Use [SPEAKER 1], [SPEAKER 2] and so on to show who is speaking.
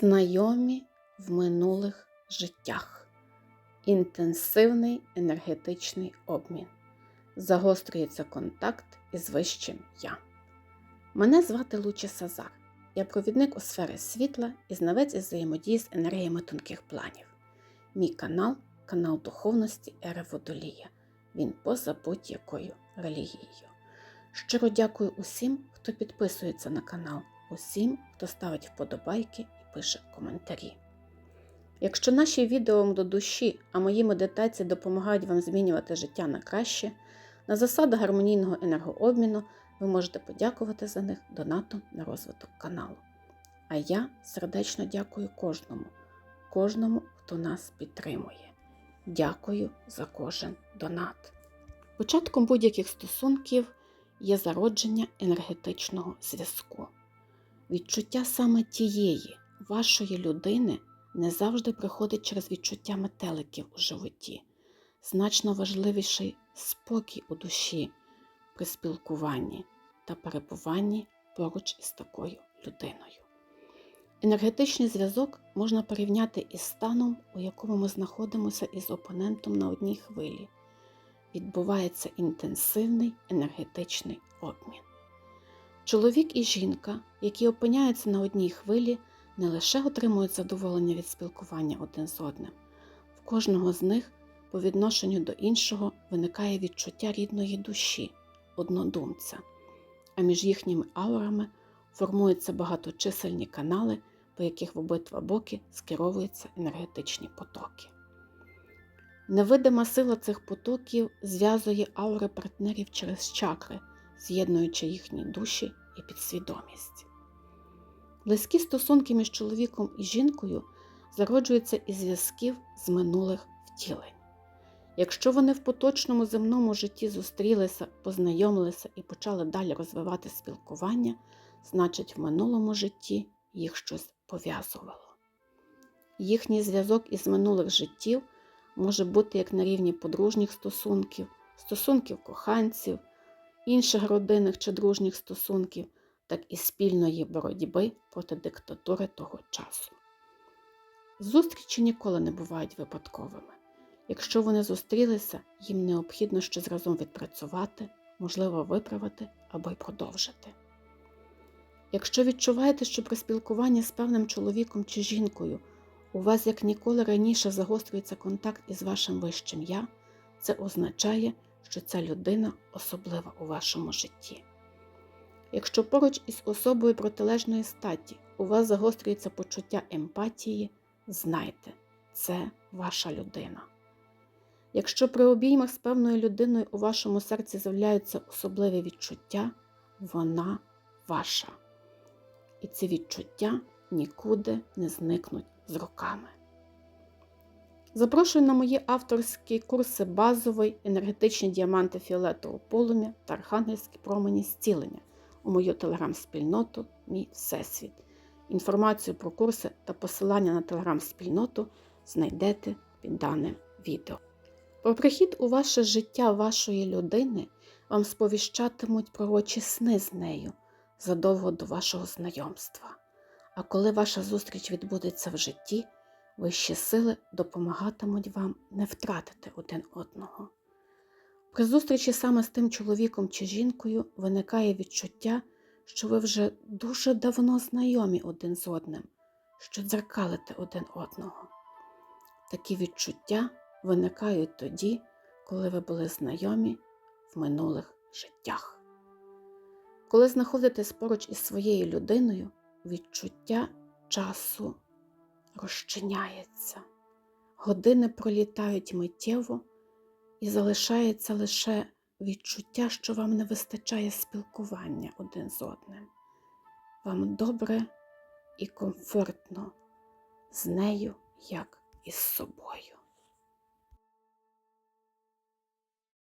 [SPEAKER 1] Знайомі в минулих життях. Інтенсивний енергетичний обмін. Загострюється контакт із вищим я. Мене звати Лучі Сазар. Я провідник у сфері світла і знавець із взаємодії з енергіями тонких планів. Мій канал канал духовності Ери Водолія. Він поза будь-якою релігією. Щиро дякую усім, хто підписується на канал, усім, хто ставить вподобайки пише коментарі. Якщо наші відео до душі, а мої медитації допомагають вам змінювати життя на краще, на засадах гармонійного енергообміну ви можете подякувати за них донатом на розвиток каналу. А я сердечно дякую кожному, кожному, хто нас підтримує. Дякую за кожен донат. Початком будь-яких стосунків є зародження енергетичного зв'язку. Відчуття саме тієї вашої людини не завжди приходить через відчуття метеликів у животі, значно важливіший спокій у душі при спілкуванні та перебуванні поруч із такою людиною. Енергетичний зв'язок можна порівняти із станом, у якому ми знаходимося із опонентом на одній хвилі. Відбувається інтенсивний енергетичний обмін. Чоловік і жінка, які опиняються на одній хвилі, не лише отримують задоволення від спілкування один з одним, в кожного з них по відношенню до іншого виникає відчуття рідної душі, однодумця, а між їхніми аурами формуються багаточисельні канали, по яких в обидва боки скеровуються енергетичні потоки. Невидима сила цих потоків зв'язує аури партнерів через чакри, з'єднуючи їхні душі і підсвідомість. Близькі стосунки між чоловіком і жінкою зароджуються із зв'язків з минулих втілень. Якщо вони в поточному земному житті зустрілися, познайомилися і почали далі розвивати спілкування, значить в минулому житті їх щось пов'язувало. Їхній зв'язок із минулих життів може бути як на рівні подружніх стосунків, стосунків коханців, інших родинних чи дружніх стосунків, так і спільної боротьби проти диктатури того часу. Зустрічі ніколи не бувають випадковими. Якщо вони зустрілися, їм необхідно щось разом відпрацювати, можливо, виправити або й продовжити. Якщо відчуваєте, що при спілкуванні з певним чоловіком чи жінкою у вас як ніколи раніше загострюється контакт із вашим вищим я, це означає, що ця людина особлива у вашому житті. Якщо поруч із особою протилежної статі у вас загострюється почуття емпатії, знайте, це ваша людина. Якщо при обіймах з певною людиною у вашому серці з'являються особливі відчуття, вона ваша. І ці відчуття нікуди не зникнуть з роками. Запрошую на мої авторські курси базовий, енергетичні діаманти фіолетового полум'я та архангельські промені зцілення у мою телеграм-спільноту Мій Всесвіт. Інформацію про курси та посилання на телеграм-спільноту знайдете під даним відео. Про прихід у ваше життя вашої людини вам сповіщатимуть пророчі сни з нею задовго до вашого знайомства. А коли ваша зустріч відбудеться в житті, вищі сили допомагатимуть вам не втратити один одного. При зустрічі саме з тим чоловіком чи жінкою виникає відчуття, що ви вже дуже давно знайомі один з одним, що дзеркалите один одного. Такі відчуття виникають тоді, коли ви були знайомі в минулих життях. Коли знаходитесь поруч із своєю людиною, відчуття часу розчиняється, години пролітають миттєво і залишається лише відчуття, що вам не вистачає спілкування один з одним. Вам добре і комфортно з нею, як із собою.